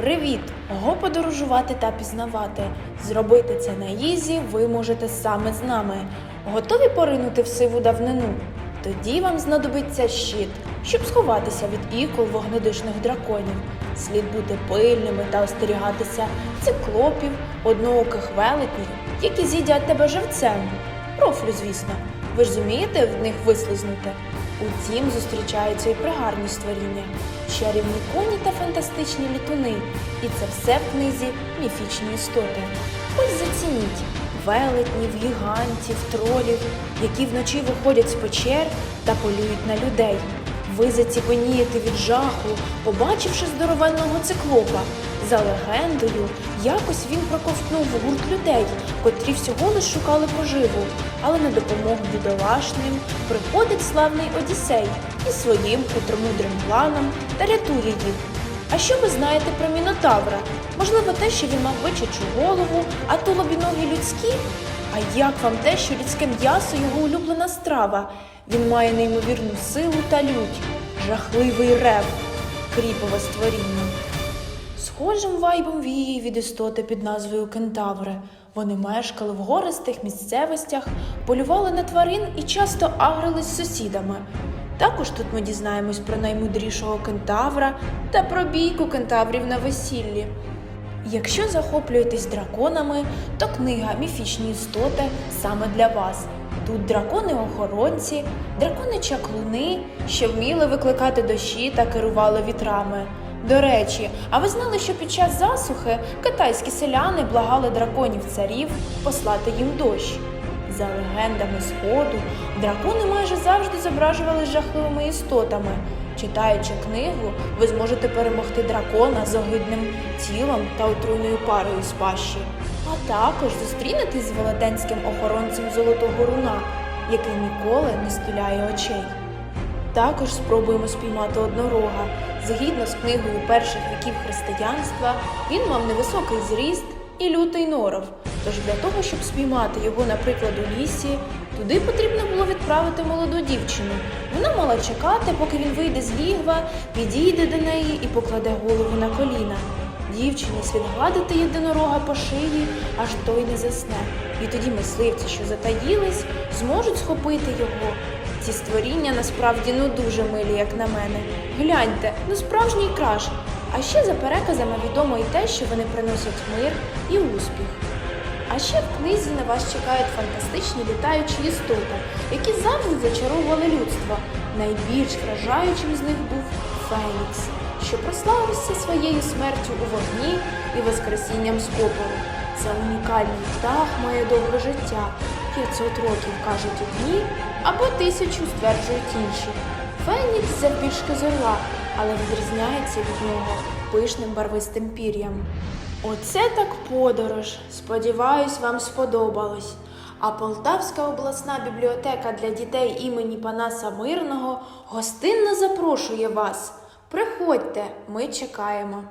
Привіт! Го подорожувати та пізнавати. Зробити це на Ізі ви можете саме з нами. Готові поринути в сиву давнину? Тоді вам знадобиться щит, щоб сховатися від ікол вогнедишних драконів. Слід бути пильними та остерігатися циклопів, однооких велетнів, які з'їдять тебе живцем. Профлю, звісно. Ви ж зумієте в них вислизнути? Утім, зустрічаються і пригарні створіння, чарівні коні та фантастичні літуни. І це все в книзі міфічні істоти. Ось зацініть велетнів, гігантів, тролів, які вночі виходять з печер та полюють на людей. Ви заціпенієте від жаху, побачивши здоровенного циклопа. За легендою, якось він проковтнув гурт людей, котрі всього лиш шукали поживу, але на допомогу бідолашним приходить славний Одіссей із своїм хитромудрим планом та рятує їх. А що ви знаєте про Мінотавра? Можливо, те, що він мав бичачу голову, а тулобі ноги людські? А як вам те, що людське м'ясо його улюблена страва? Він має неймовірну силу та лють, жахливий рев, кріпове створіння. Схожим вайбом віє від істоти під назвою Кентаври. Вони мешкали в гористих місцевостях, полювали на тварин і часто агрились з сусідами. Також тут ми дізнаємось про наймудрішого кентавра та про бійку кентаврів на весіллі. Якщо захоплюєтесь драконами, то книга Міфічні істоти саме для вас. Тут дракони-охоронці, дракони-чаклуни, що вміли викликати дощі та керували вітрами. До речі, а ви знали, що під час засухи китайські селяни благали драконів царів послати їм дощ? За легендами Сходу, дракони майже завжди зображували жахливими істотами. Читаючи книгу, ви зможете перемогти дракона з огидним тілом та отруйною парою з пащі, а також зустрінетесь з велетенським охоронцем золотого руна, який ніколи не стуляє очей. Також спробуємо спіймати однорога. Згідно з книгою перших віків християнства, він мав невисокий зріст і лютий норов. Тож для того, щоб спіймати його, наприклад, у лісі, туди потрібно було відправити молоду дівчину. Вона мала чекати, поки він вийде з лігва, підійде до неї і покладе голову на коліна. Дівчині слід гладити єдинорога по шиї, аж той не засне. І тоді мисливці, що затаїлись, зможуть схопити його. Ці створіння насправді ну дуже милі, як на мене. Гляньте, ну справжній краш. А ще за переказами відомо і те, що вони приносять мир і успіх. А ще в книзі на вас чекають фантастичні літаючі істоти, які завжди зачаровували людство. Найбільш вражаючим з них був Фенікс, що прославився своєю смертю у вогні і воскресінням з попелу. Це унікальний птах має довге життя. 500 років кажуть одні, або тисячу стверджують інші. Фенікс завбільшки орла, але відрізняється від нього пишним барвистим пір'ям. Оце так подорож. Сподіваюсь, вам сподобалось. А Полтавська обласна бібліотека для дітей імені Панаса Мирного гостинно запрошує вас. Приходьте, ми чекаємо.